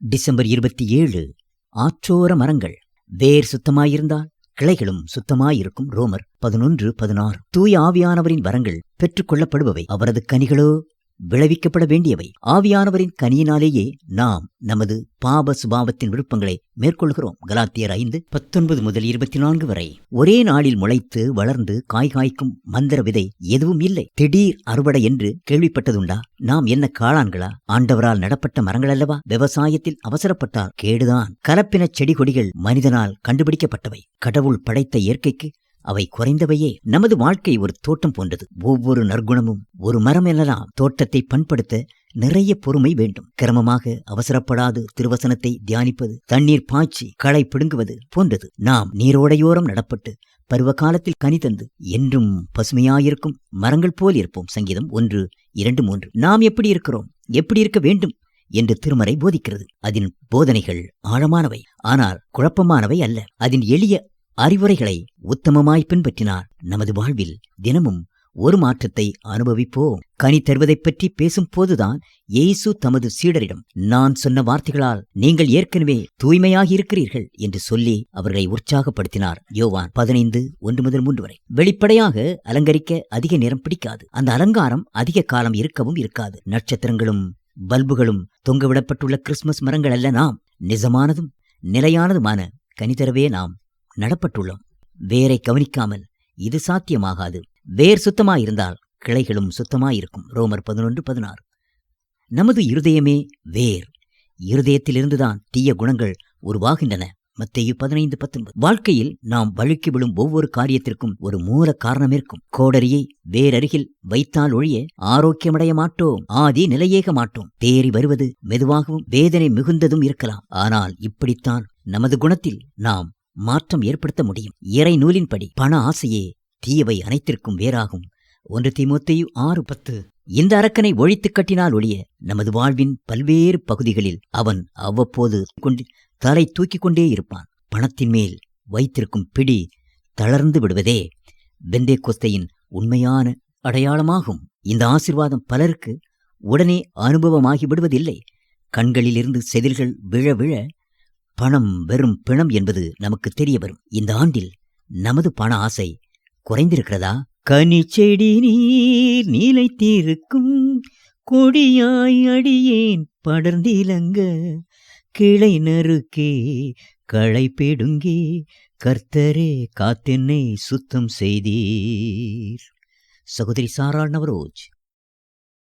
December இருபத்தி ஏழு ஆற்றோர மரங்கள். வேர் சுத்தமாயிருந்தால் கிளைகளும் சுத்தமாயிருக்கும். ரோமர் பதினொன்று பதினாறு. தூய ஆவியானவரின் வரங்கள் பெற்றுக்கொள்ளப்படுபவை. அவரது கனிகளோ விளைவிக்கப்பட வேண்டியவை. ஆவியானவரின் கனியினாலேயே நாம் நமது பாப சுபாவத்தின் விருப்பங்களை மேற்கொள்கிறோம். கலாத்தியர் ஐந்து பத்தொன்பது முதல் இருபத்தி நான்கு வரை. ஒரே நாளில் முளைத்து வளர்ந்து காய் காய்க்கும் மந்திர விதை எதுவும் இல்லை. திடீர் அறுவடை என்று கேள்விப்பட்டதுண்டா? நாம் என்ன காளான்களா? ஆண்டவரால் நடப்பட்ட மரங்கள் அல்லவா? விவசாயத்தில் அவசரப்பட்டால் கேடுதான். கலப்பின செடி கொடிகள் மனிதனால் கண்டுபிடிக்கப்பட்டவை. கடவுள் படைத்த இயற்கைக்கு அவை குறைந்தவையே நமது வாழ்க்கை ஒரு தோட்டம் போன்றது. ஒவ்வொரு நற்குணமும் ஒரு மரம் எனலாம் தோட்டத்தை பண்படுத்த நிறைய பொறுமை வேண்டும். கிரமமாக அவசரப்படாது திருவசனத்தை தியானிப்பது தண்ணீர் பாய்ச்சி களை பிடுங்குவது போன்றது. நாம் நீரோடையோரம் நடப்பட்டு பருவ காலத்தில் கனி தந்து என்றும் பசுமையாயிருக்கும் மரங்கள் போல் இருப்போம். சங்கீதம் ஒன்று இரண்டு மூன்று. நாம் எப்படி இருக்கிறோம்? எப்படி இருக்க வேண்டும்? என்று திருமறை போதிக்கிறது. அதன் போதனைகள் ஆழமானவை. ஆனால் குழப்பமானவை அல்ல. அதன் எளிய அறிவுரைகளை உத்தமமாய் பின்பற்றினார். நமது வாழ்வில் தினமும் ஒரு மாற்றத்தை அனுபவிப்போம். கனி தருவதைப் பற்றி பேசும் போதுதான் இயேசு தமது சீடரிடம் நான் சொன்ன வார்த்தைகளால் நீங்கள் ஏற்கனவே தூய்மையாக இருக்கிறீர்கள் என்று சொல்லி அவர்களை உற்சாகப்படுத்தினார். யோவான் பதினைந்து ஒன்று முதல் மூன்று வரை. வெளிப்படையாக அலங்கரிக்க அதிக நேரம் பிடிக்காது. அந்த அலங்காரம் அதிக காலம் இருக்கவும் இருக்காது. நட்சத்திரங்களும் பல்புகளும் தொங்கவிடப்பட்டுள்ள கிறிஸ்துமஸ் மரங்கள் அல்ல நாம். நிஜமானதும் நிலையானதுமான கனிதரவே நாம் நடப்பட்டுள்ளோம். வேரை கவனிக்காமல் இது சாத்தியமாகாது. வேர் சுத்தமாயிருந்தால் கிளைகளும் சுத்தமாயிருக்கும். ரோமர் பதினொன்று பதினாறு. நமது இருதயமே வேர். இருதயத்திலிருந்துதான் தீய குணங்கள் உருவாகின்றன. மத்தேயு பதினைந்து பத்தொன்பது. வாழ்க்கையில் நாம் வழுக்கி விழும் ஒவ்வொரு காரியத்திற்கும் ஒரு மூல காரணம் இருக்கும் கோடரியை வேறருகில் வைத்தால் ஒழிய ஆரோக்கியமடைய மாட்டோம். ஆதி நிலையேக மாட்டோம். தேறி வருவது மெதுவாகவும் வேதனை மிகுந்ததும் இருக்கலாம். ஆனால் இப்படித்தான் நமது குணத்தில் நாம் மாற்றம் ஏற்படுத்த முடியும். இறை நூலின்படி பண ஆசையே தீயவை அனைத்திற்கும் வேறாகும். ஒன்று தீமோத்தேயு ஆறு பத்து. இந்த அரக்கனை ஒழித்துக் கட்டினால் ஒழிய நமது வாழ்வின் பல்வேறு பகுதிகளில் அவன் அவ்வப்போது கொண்டு தலை தூக்கிக் கொண்டே இருப்பான். பணத்தின் மேல் வைத்திருக்கும் பிடி தளர்ந்து விடுவதே பெந்தே கொஸ்தையின் உண்மையான அடையாளமாகும். இந்த ஆசிர்வாதம் பலருக்கு உடனே அனுபவமாகி விடுவதில்லை. கண்களிலிருந்து செதில்கள் விழ விழ பணம் வெறும் பிணம் என்பது நமக்கு தெரிய வரும் இந்த ஆண்டில் நமது பண ஆசை குறைந்திருக்கிறதா? கனி செடி நீர் நீலைத்திருக்கும் கொடியாய் அடியேன் படர்ந்திலங்க. கிளை நறுக்கே களை பெடுங்கே. கர்த்தரே காத்தென்னை சுத்தம் செய்தீர். சகோதரி சாராள் நவரோஜ்